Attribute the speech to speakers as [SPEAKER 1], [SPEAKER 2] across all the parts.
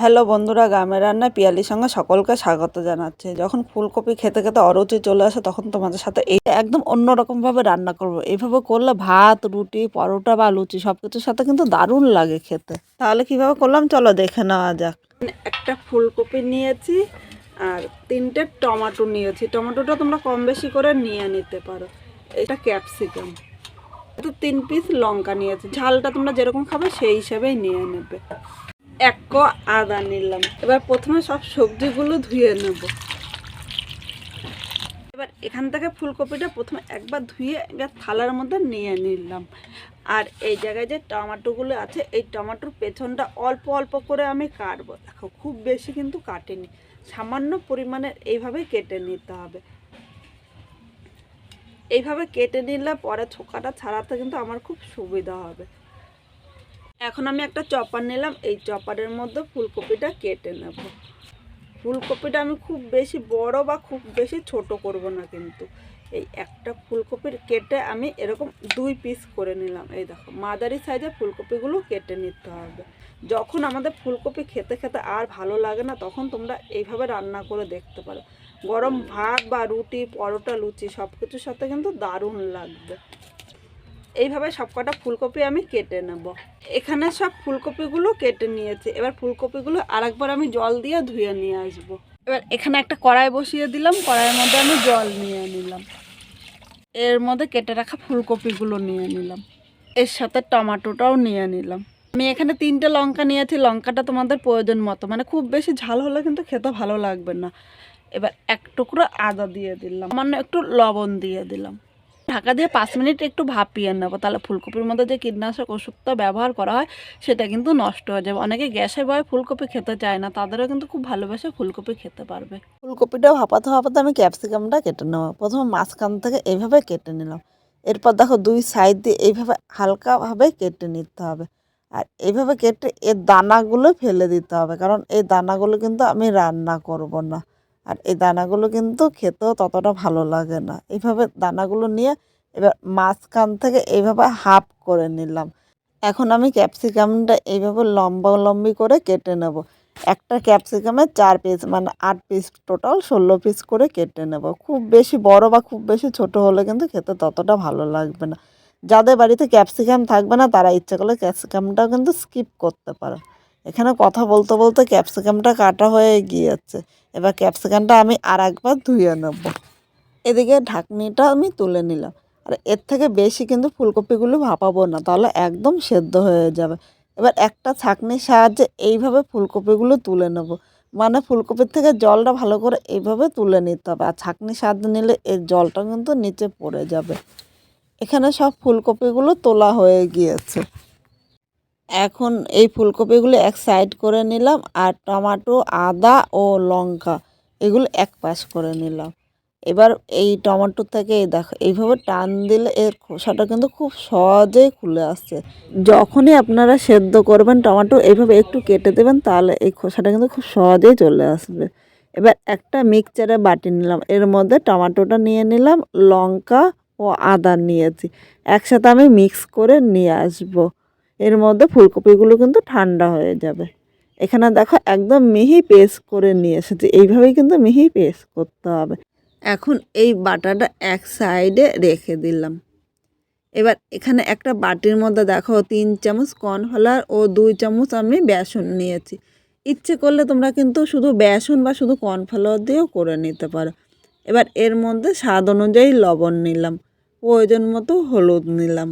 [SPEAKER 1] Hello বন্ধুরা, গ্রামের রান্না পিয়ালির সঙ্গে সকলকে স্বাগত জানাচ্ছে। যখন ফুলকপি খেতে খেতে অরুচি চলে আসে, তখন তোমাদের সাথে এই একদম অন্যরকমভাবে রান্না করব। এইভাবে করলে ভাত, রুটি, পরোটা বা লুচি সব কিছুর সাথে কিন্তু দারুণ লাগে খেতে। তাহলে কীভাবে করলাম? চলো দেখে নেওয়া যাক। একটা ফুলকপি নিয়েছি আর তিনটে টমাটো নিয়েছি। টমেটোটা তোমরা কম বেশি করে নিয়ে নিতে পারো। এটা ক্যাপসিকাম। তো তিন পিস লঙ্কা নিয়েছি। ঝালটা তোমরা যেরকম খাবে সেই হিসাবেই নিয়ে নেবে। এক ক আদা নিলাম। এবার প্রথমে সব সবজিগুলো ধুয়ে নেব। এবার এখান থেকে ফুলকপিটা প্রথমে একবার ধুয়ে এবার থালার মধ্যে নিয়ে নিলাম। আর এই জায়গায় যে টমাটোগুলো আছে, এই টমাটোর পেছনটা অল্প অল্প করে আমি কাটবো। দেখো, খুব বেশি কিন্তু কাটেনি। সামান্য পরিমাণে এইভাবেই কেটে নিতে হবে। এইভাবে কেটে নিলে পরে ছোকাটা ছাড়াতে কিন্তু আমার খুব সুবিধা হবে। এখন আমি একটা চপার নিলাম, এই চপারের মধ্যে ফুলকপিটা কেটে নেব। ফুলকপিটা আমি খুব বেশি বড় বা খুব বেশি ছোট করব না কিন্তু। এই একটা ফুলকপির কেটে আমি এরকম দুই পিস করে নিলাম। এই দেখো, মাদারি সাইজের ফুলকপিগুলো কেটে নিতে হবে। যখন আমাদের ফুলকপি খেতে খেতে আর ভালো লাগে না, তখন তোমরা এইভাবে রান্না করে দেখতে পারো। গরম ভাত বা রুটি, পরোটা, লুচি সব কিছুর সাথে কিন্তু দারুণ লাগবে। এইভাবে সবকটা ফুলকপি আমি কেটে নেব। এখানে সব ফুলকপিগুলো কেটে নিয়েছি। এবার ফুলকপিগুলো আরেকবার আমি জল দিয়ে ধুয়ে নিয়ে আসব। এবার এখানে একটা কড়াই বসিয়ে দিলাম। কড়াইয়ের মধ্যে আমি জল নিয়ে নিলাম। এর মধ্যে কেটে রাখা ফুলকপিগুলো নিয়ে নিলাম। এর সাথে টমাটোটাও নিয়ে নিলাম। আমি এখানে তিনটে লঙ্কা নিয়েছি। লঙ্কাটা তোমাদের প্রয়োজন মতো। মানে খুব বেশি ঝাল হলে কিন্তু খেতে ভালো লাগবে না। এবার এক টুকরো আদা দিয়ে দিলাম। সামান্য একটু লবণ দিয়ে দিলাম। ঢাকা দিয়ে পাঁচ মিনিট একটু ভাপিয়ে নেব। তাহলে ফুলকপির মধ্যে যে কীটনাশক ওষুধটা ব্যবহার করা হয়, সেটা কিন্তু নষ্ট হয়ে যাবে। অনেকে গ্যাসের ভয়ে ফুলকপি খেতে চায় না, তাদেরও কিন্তু খুব ভালোবেসে ফুলকপি খেতে পারবে। ফুলকপিটা ভাপাতে ভাপাতে আমি ক্যাপসিকামটা কেটে নেব। প্রথমে মাঝখান থেকে এইভাবে কেটে নিলাম। এরপর দেখো দুই সাইড দিয়ে এইভাবে হালকাভাবে কেটে নিতে হবে। আর এইভাবে কেটে এর দানাগুলো ফেলে দিতে হবে, কারণ এই দানাগুলো কিন্তু আমি রান্না করব না। আর এই দানাগুলো কিন্তু খেতেও ততটা ভালো লাগে না। এইভাবে দানাগুলো নিয়ে এবার মাঝখান থেকে এইভাবে হাফ করে নিলাম। এখন আমি ক্যাপসিকামটা এইভাবে লম্বা লম্বি করে কেটে নেব। একটা ক্যাপসিকামে চার পিস মানে আট পিস টোটাল ষোলো পিস করে কেটে নেব। খুব বেশি বড় বা খুব বেশি ছোট হলে কিন্তু খেতে ততটা ভালো লাগবে না। যাদের বাড়িতে ক্যাপসিকাম থাকবে না তারা ইচ্ছে করলে ক্যাপসিকামটাও কিন্তু স্কিপ করতে পারে। এখানে কথা বলতে বলতে ক্যাপসিকামটা কাটা হয়ে গিয়েছে। এবার ক্যাপসিকামটা আমি আর একবার ধুয়ে নেব। এদিকে ঢাকনিটা আমি তুলে নিলাম। আর এর থেকে বেশি কিন্তু ফুলকপিগুলো ভাপাবো না, তাহলে একদম সেদ্ধ হয়ে যাবে। এবার একটা ছাঁকনির সাহায্যে এইভাবে ফুলকপিগুলো তুলে নেব। মানে ফুলকপির থেকে জলটা ভালো করে এইভাবে তুলে নিতে হবে। আর ছাঁকনির সাহায্যে নিলে এর জলটা কিন্তু নিচে পড়ে যাবে। এখানে সব ফুলকপিগুলো তোলা হয়ে গিয়েছে। এখন এই ফুলকপিগুলো এক সাইড করে নিলাম আর টমাটো, আদা ও লঙ্কা এগুলো এক পাশ করে নিলাম। এবার এই টমেটো থেকে এই দেখো, এইভাবে টান দিলে এর খোসাটা কিন্তু খুব সহজেই খুলে আসছে। যখনই আপনারা সেদ্ধ করবেন টমেটো, এইভাবে একটু কেটে দেবেন তাহলে এই খোসাটা কিন্তু খুব সহজেই চলে আসবে। এবার একটা মিক্সচারে বাটি নিলাম, এর মধ্যে টমেটোটা নিয়ে নিলাম, লঙ্কা ও আদা নিয়েছি। একসাথে আমি মিক্স করে নিয়ে আসব। এর মধ্যে ফুলকপিগুলো কিন্তু ঠান্ডা হয়ে যাবে। এখানে দেখো একদম মিহি পেস্ট করে নিয়ে এসেছি। এইভাবেই কিন্তু মিহি পেস্ট করতে হবে। এখন এই বাটাটা এক সাইডে রেখে দিলাম। এবার এখানে একটা বাটির মধ্যে দেখো তিন চামচ কর্নফ্লাওয়ার ও দুই চামচ আমি বেসন নিয়েছি। ইচ্ছে করলে তোমরা কিন্তু শুধু বেসন বা শুধু কর্নফ্লাওয়ার দিয়েও করে নিতে পারো। এবার এর মধ্যে স্বাদ অনুযায়ী লবণ নিলাম। প্রয়োজন মতো হলুদ নিলাম।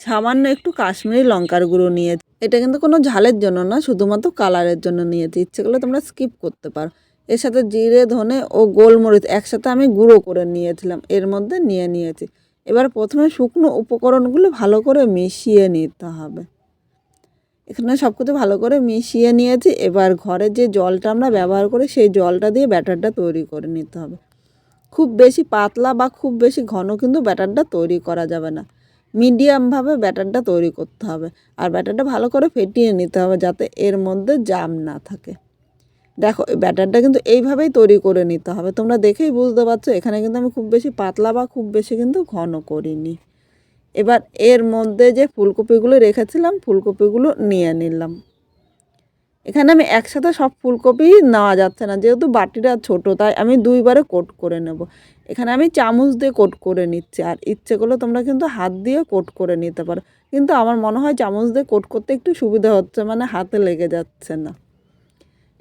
[SPEAKER 1] সামান্য একটু কাশ্মীরি লঙ্কার গুঁড়ো নিয়েছি। এটা কিন্তু কোনো ঝালের জন্য না, শুধুমাত্র কালারের জন্য নিয়েছি। ইচ্ছে করলে তোমরা স্কিপ করতে পারো। এর সাথে জিরে, ধনে ও গোলমরিচ একসাথে আমি গুঁড়ো করে নিয়েছিলাম। এর মধ্যে নিয়ে নিয়েছি। এবার প্রথমে শুকনো উপকরণগুলো ভালো করে মিশিয়ে নিতে হবে। এখানে সব কিছু ভালো করে মিশিয়ে নিয়েছি। এবার ঘরে যে জলটা আমরা ব্যবহার করি, সেই জলটা দিয়ে ব্যাটারটা তৈরি করে নিতে হবে। খুব বেশি পাতলা বা খুব বেশি ঘন কিন্তু ব্যাটারটা তৈরি করা যাবে না। মিডিয়ামভাবে ব্যাটারটা তৈরি করতে হবে। আর ব্যাটারটা ভালো করে ফেটিয়ে নিতে হবে যাতে এর মধ্যে জাম না থাকে। দেখো ব্যাটারটা কিন্তু এইভাবেই তৈরি করে নিতে হবে। তোমরা দেখেই বুঝতে পারছ, এখানে কিন্তু আমি খুব বেশি পাতলা বা খুব বেশি কিন্তু ঘন করিনি। এবার এর মধ্যে যে ফুলকপিগুলো রেখেছিলাম, ফুলকপিগুলো নিয়ে নিলাম। এখানে আমি একসাথে সব ফুলকপি নেওয়া যাচ্ছে না, যেহেতু বাটিটা ছোট, তাই আমি দুইবারে কোট করে নেব। এখানে আমি চামচ দিয়ে কোট করে নিচ্ছি, আর ইচ্ছে করলে তোমরা কিন্তু হাত দিয়ে কোট করে নিতে পারো। কিন্তু আমার মনে হয় চামচ দিয়ে কোট করতে একটু সুবিধা হচ্ছে মানে হাতে লেগে যাচ্ছে না।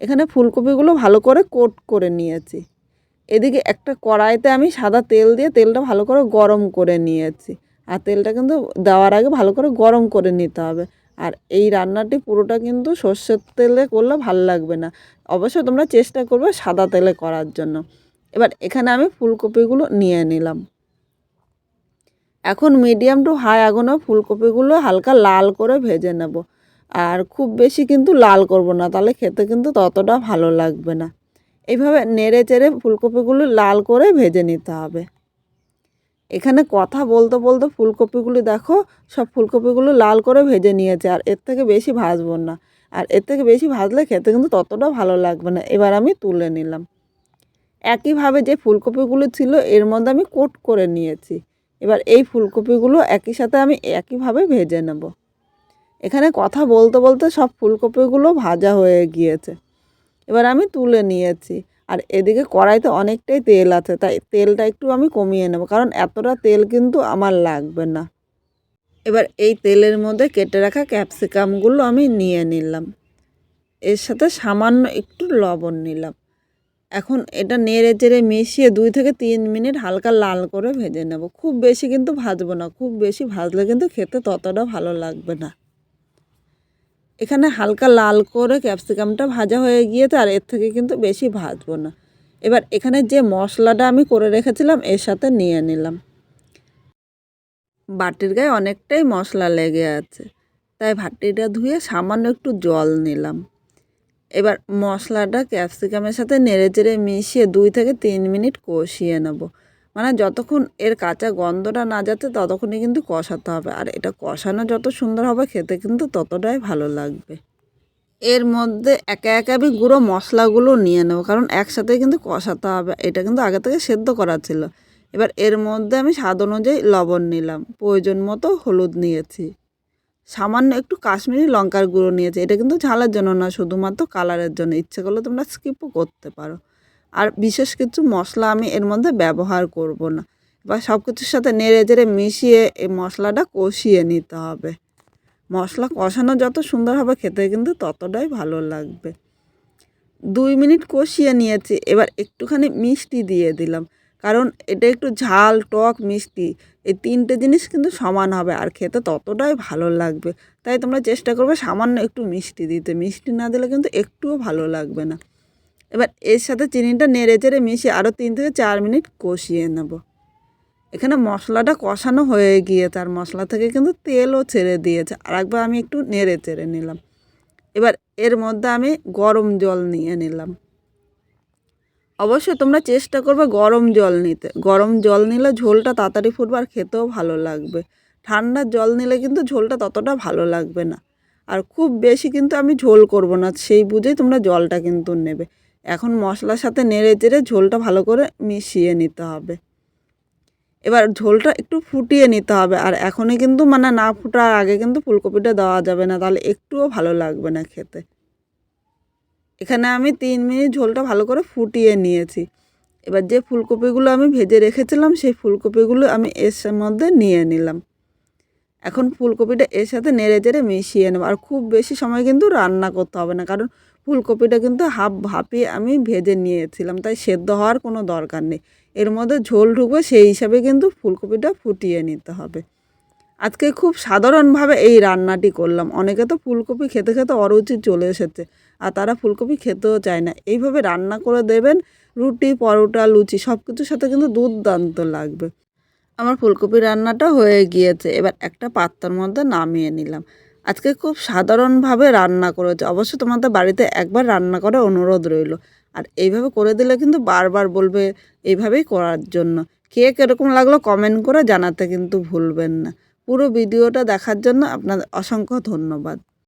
[SPEAKER 1] এখানে ফুলকপিগুলো ভালো করে কোট করে নিয়েছি। এদিকে একটা কড়াইতে আমি সাদা তেল দিয়ে তেলটা ভালো করে গরম করে নিয়েছি, আর তেলটা কিন্তু দেওয়ার আগে ভালো করে গরম করে নিতে হবে। আর এই রান্নাটি পুরোটা কিন্তু সর্ষের তেলে করলে ভালো লাগবে না। অবশ্যই তোমরা চেষ্টা করবে সাদা তেলে করার জন্য। এবার এখানে আমি ফুলকপিগুলো নিয়ে নিলাম। এখন মিডিয়াম টু হাই আগুনে ফুলকপিগুলো হালকা লাল করে ভেজে নেব। আর খুব বেশি কিন্তু লাল করব না, তাহলে খেতে কিন্তু ততটা ভালো লাগবে না। এইভাবে নেড়ে চেড়ে ফুলকপিগুলো লাল করে ভেজে নিতে হবে। এখানে কথা বলতে বলতে ফুলকপিগুলি দেখো, সব ফুলকপিগুলো লাল করে ভেজে নিয়েছে, আর এর থেকে বেশি ভাজবো না। আর এর থেকে বেশি ভাজলে খেতে কিন্তু ততটা ভালো লাগবে না। এবার আমি তুলে নিলাম। একইভাবে যে ফুলকপিগুলো ছিল, এর মধ্যে আমি কোট করে নিয়েছি। এবার এই ফুলকপিগুলো একই সাথে আমি একইভাবে ভেজে নেব। এখানে কথা বলতে বলতে সব ফুলকপিগুলো ভাজা হয়ে গিয়েছে। এবার আমি তুলে নিয়েছি। আর এদিকে কড়াইতে অনেকটাই তেল আছে, তাই তেলটা একটু আমি কমিয়ে নেব, কারণ এতটা তেল কিন্তু আমার লাগবে না। এবার এই তেলের মধ্যে কেটে রাখা ক্যাপসিকামগুলো আমি নিয়ে নিলাম। এর সাথে সামান্য একটু লবণ নিলাম। এখন এটা নেড়ে চেড়ে মিশিয়ে দুই থেকে তিন মিনিট হালকা লাল করে ভেজে নেব। খুব বেশি কিন্তু ভাজবো না, খুব বেশি ভাজলে কিন্তু খেতে ততটা ভালো লাগবে না। এখানে হালকা লাল করে ক্যাপসিকামটা ভাজা হয়ে গিয়েছে আর এর থেকে কিন্তু বেশি ভাজবো না। এবার এখানে যে মশলাটা আমি করে রেখেছিলাম, এর সাথে নিয়ে নিলাম। বাটির গায়ে অনেকটাই মশলা লেগে আছে, তাই ভাটিটা ধুয়ে সামান্য একটু জল নিলাম। এবার মশলাটা ক্যাপসিকামের সাথে নেড়ে চেড়ে মিশিয়ে দুই থেকে তিন মিনিট কষিয়ে নেব। মানে যতক্ষণ এর কাঁচা গন্ধটা না যাচ্ছে ততক্ষণই কিন্তু কষাতে হবে। আর এটা কষানো যত সুন্দর হবে, খেতে কিন্তু ততটাই ভালো লাগবে। এর মধ্যে একে একে আমি গুঁড়ো মশলাগুলো নিয়ে নেব, কারণ একসাথে কিন্তু কষাতে হবে। এটা কিন্তু আগে থেকে সেদ্ধ করা ছিল। এবার এর মধ্যে আমি স্বাদ অনুযায়ী লবণ নিলাম। প্রয়োজন মতো হলুদ নিয়েছি। সামান্য একটু কাশ্মীরি লঙ্কার গুঁড়ো নিয়েছি। এটা কিন্তু ঝালের জন্য না, শুধুমাত্র কালারের জন্য। ইচ্ছে করলে তোমরা স্কিপও করতে পারো। আর বিশেষ কিছু মশলা আমি এর মধ্যে ব্যবহার করব না। এবার সব কিছুর সাথে নেড়ে চেড়ে মিশিয়ে এই মশলাটা কষিয়ে নিতে হবে। মশলা কষানো যত সুন্দর হবে খেতে কিন্তু ততটাই ভালো লাগবে। দুই মিনিট কষিয়ে নিয়েছি, এবার একটুখানি মিষ্টি দিয়ে দিলাম। কারণ এটা একটু ঝাল, টক, মিষ্টি, এই তিনটে জিনিস কিন্তু সমান হবে আর খেতে ততটাই ভালো লাগবে। তাই তোমরা চেষ্টা করবে সামান্য একটু মিষ্টি দিতে। মিষ্টি না দিলে কিন্তু একটুও ভালো লাগবে না। এবার এর সাথে চিনিটা নেড়ে চেড়ে মিশিয়ে আরও তিন থেকে চার মিনিট কষিয়ে নেব। এখানে মশলাটা কষানো হয়ে গিয়ে তার মশলা থেকে কিন্তু তেলও ছেড়ে দিয়েছে। আর একবার আমি একটু নেড়ে চেড়ে নিলাম। এবার এর মধ্যে আমি গরম জল নিয়ে নিলাম। অবশ্যই তোমরা চেষ্টা করবে গরম জল নিতে। গরম জল নিলে ঝোলটা তাড়াতাড়ি ফুটবে আর খেতেও ভালো লাগবে। ঠান্ডা জল নিলে কিন্তু ঝোলটা ততটা ভালো লাগবে না। আর খুব বেশি কিন্তু আমি ঝোল করব না, সেই বুঝেই তোমরা জলটা কিন্তু নেবে। এখন মশলার সাথে নেড়ে চেড়ে ঝোলটা ভালো করে মিশিয়ে নিতে হবে। এবার ঝোলটা একটু ফুটিয়ে নিতে হবে আর এখনই কিন্তু মানে না ফুটার আগে কিন্তু ফুলকপিটা দেওয়া যাবে না, তাহলে একটুও ভালো লাগবে না খেতে। এখানে আমি তিন মিনিট ঝোলটা ভালো করে ফুটিয়ে নিয়েছি। এবার যে ফুলকপিগুলো আমি ভেজে রেখেছিলাম, সেই ফুলকপিগুলো আমি এর মধ্যে নিয়ে নিলাম। এখন ফুলকপিটা এর সাথে নেড়ে চেড়ে মিশিয়ে নেব। আর খুব বেশি সময় কিন্তু রান্না করতে হবে না, কারণ ফুলকপিটা কিন্তু হাফ ভাপিয়ে আমি ভেজে নিয়েছিলাম, তাই সেদ্ধ হওয়ার কোনো দরকার নেই। এর মধ্যে ঝোল ঢুকবে, সেই হিসাবে কিন্তু ফুলকপিটা ফুটিয়ে নিতে হবে। আজকে খুব সাধারণভাবে এই রান্নাটি করলাম। অনেকে তো ফুলকপি খেতে খেতে অরুচি চলে এসেছে, আর তারা ফুলকপি খেতেও চায় না। এইভাবে রান্না করে দেবেন, রুটি, পরোটা, লুচি সব কিছুর সাথে কিন্তু দুর্দান্ত লাগবে। আমার ফুলকপি রান্নাটা হয়ে গিয়েছে। এবার একটা পাত্রের মধ্যে নামিয়ে নিলাম। আজকে খুব সাধারণভাবে রান্না করেছে। অবশ্যই তোমাদের বাড়িতে একবার রান্না করার অনুরোধ রইল। আর এইভাবে করে দিলে কিন্তু বারবার বলবে এইভাবেই করার জন্য। খেয়ে কীরকম লাগল কমেন্ট করে জানাতে কিন্তু ভুলবেন না। পুরো ভিডিওটা দেখার জন্য আপনাদের অসংখ্য ধন্যবাদ।